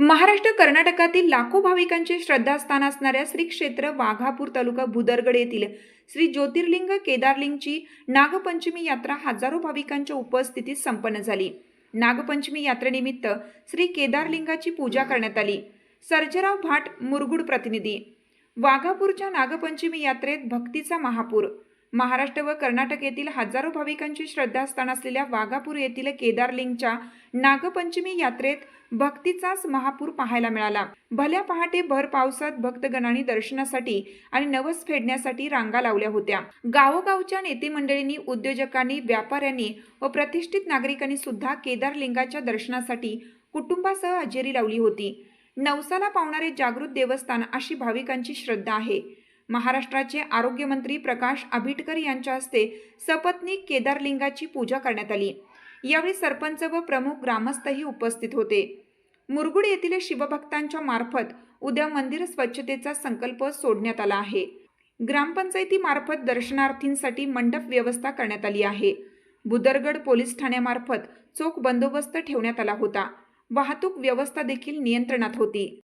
महाराष्ट्र कर्नाटकातील लाखो भाविकांचे श्रद्धास्थान असणाऱ्या श्री क्षेत्र वाघापूर तालुका भुदरगड येथील श्री ज्योतिर्लिंग केदारलिंगची नागपंचमी यात्रा हजारो भाविकांच्या उपस्थितीत संपन्न झाली. नागपंचमी यात्रेनिमित्त श्री केदारलिंगाची पूजा करण्यात आली. सर्जराव भाट मुरगुड प्रतिनिधी. वाघापूरच्या नागपंचमी यात्रेत भक्तीचा महापूर. महाराष्ट्र व कर्नाटक येथील हजारो भाविकांचे श्रद्धास्थान असलेल्या वाघापूर येथील केदारलिंगच्या नागपंचमी यात्रेत भक्तीचाच महापूर पाहायला मिळाला. भल्या पहाटे भर पावसात भक्तगणांनी दर्शनासाठी आणि नवस फेडण्यासाठी रांगा लावल्या होत्या. गावोगावच्या नेते मंडळींनी उद्योजकांनी व्यापाऱ्यांनी व प्रतिष्ठित नागरिकांनी सुद्धा केदारलिंगाच्या दर्शनासाठी कुटुंबासह हजेरी लावली होती. नवसाला पावणारे जागृत देवस्थान अशी भाविकांची श्रद्धा आहे. महाराष्ट्राचे आरोग्यमंत्री प्रकाश आंबेडकर यांच्या हस्ते सपत्नीक केदारलिंगाची पूजा करण्यात आली. यावेळी सरपंच व प्रमुख ग्रामस्थही उपस्थित होते. मुरगुड येथील शिवभक्तांच्या मार्फत उद्या मंदिर स्वच्छतेचा संकल्प सोडण्यात आला आहे. ग्रामपंचायतीमार्फत दर्शनार्थींसाठी मंडप व्यवस्था करण्यात आली आहे. बुदरगड पोलीस ठाण्यामार्फत चोख बंदोबस्त ठेवण्यात आला होता. वाहतूक व्यवस्था देखील नियंत्रणात होती.